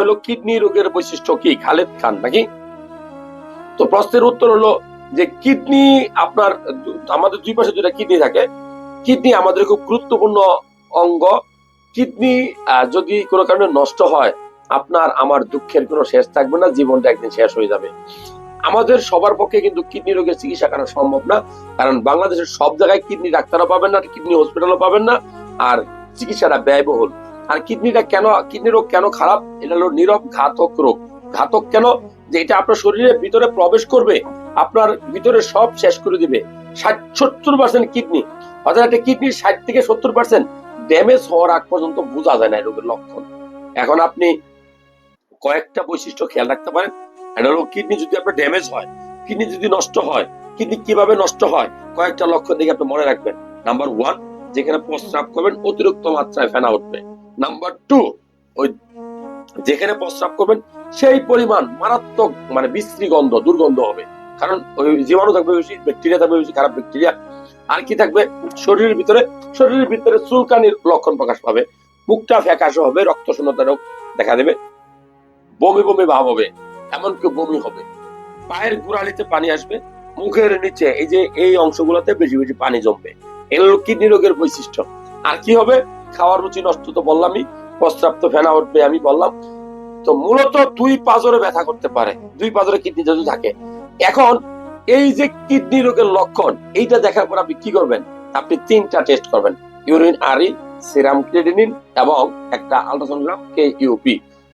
হলো কিডনি রোগের বৈশিষ্ট্য কি? খালেদ খান নাকি? তো প্রশ্নের উত্তর হলো যে কিডনি আপনার আমাদের দুই পাশে দুটা কিডনি থাকে। কিডনি আমাদের খুব গুরুত্বপূর্ণ অঙ্গ। কিডনি যদি কোনো কারণে নষ্ট হয়, আপনার আমার দুঃখের কোনো শেষ থাকবে না, জীবনটা একদিন শেষ হয়ে যাবে। আমাদের সবার পক্ষে কিন্তু কিডনি রোগের চিকিৎসা করা সম্ভব না, কারণ বাংলাদেশের সব জায়গায় কিডনি ডাক্তারও পাবেন না, কিডনি হসপিটালও পাবেন না, আর চিকিৎসাটা ব্যয়বহুল। আর কিডনিটা কেন কিডনি রোগ কেন খারাপ? এটা হলো নীরব ঘাতক রোগ। ঘাতক কেন? যে এটা আপনার শরীরের ভিতরে প্রবেশ করবে, আপনার ভিতরে সব শেষ করে দিবে। সত্তর পার্সেন্ট কিডনি। অর্থাৎ একটা কিডনির ষাট থেকে সত্তর পার্সেন্ট ড্যামেজ হওয়ার আগ পর্যন্ত বোঝা যায় না রোগের লক্ষণ। এখন আপনি কয়েকটা বৈশিষ্ট্য খেয়াল রাখতে পারেন। এটা হলো কিডনি যদি আপনার ড্যামেজ হয়, কিডনি যদি নষ্ট হয়, কিডনি কীভাবে নষ্ট হয়, কয়েকটা লক্ষণ দেখে আপনি মনে রাখবেন। নাম্বার ওয়ান যেখানে প্রস্রাব করবেন, অতিরিক্ত মাত্রায় ফেনা উঠবে। নাম্বার টু ওই যেখানে প্রস্রাব করবেন, সেই পরিমাণ মারাত্মক মানে বিশ্রী গন্ধ, দুর্গন্ধ হবে। কারণ ওই জীবাণু থাকবে বেশি ব্যাকটেরিয়া থাকবে বেশি, খারাপ ব্যাকটেরিয়া আর কি থাকবে? শরীরের ভিতরে শরীরের ভিতরে চুলকানির লক্ষণ প্রকাশ পাবে। মুখটা ফ্যাকাশে হবে রক্ত শূন্যতা রোগ দেখা দেবে। বমি বমি ভাব হবে, এমনকি বমি হবে। পায়ের গোড়ালিতে পানি আসবে। মুখের নিচে, এই যে এই অংশগুলোতে বেশি বেশি পানি জমবে। এগুলো কিডনি রোগের বৈশিষ্ট্য। আর কি হবে? খাওয়ার রুচি নষ্ট তো বললামই প্রস্রাব তো ফেনা উঠবে আমি বললাম। তো মূলত দুই পাজরে ব্যথা করতে পারে, দুই পাজরে কিডনি যদি থাকে। এখন এই যে কিডনি রোগের লক্ষণ, এইটা দেখার পর আপনি কি করবেন? আপনি তিনটা টেস্ট করবেন, ইউরিন আরি সিরাম, ক্রিডিনিন এবং একটা আলট্রাসোনোগ্রাম কে ইউপি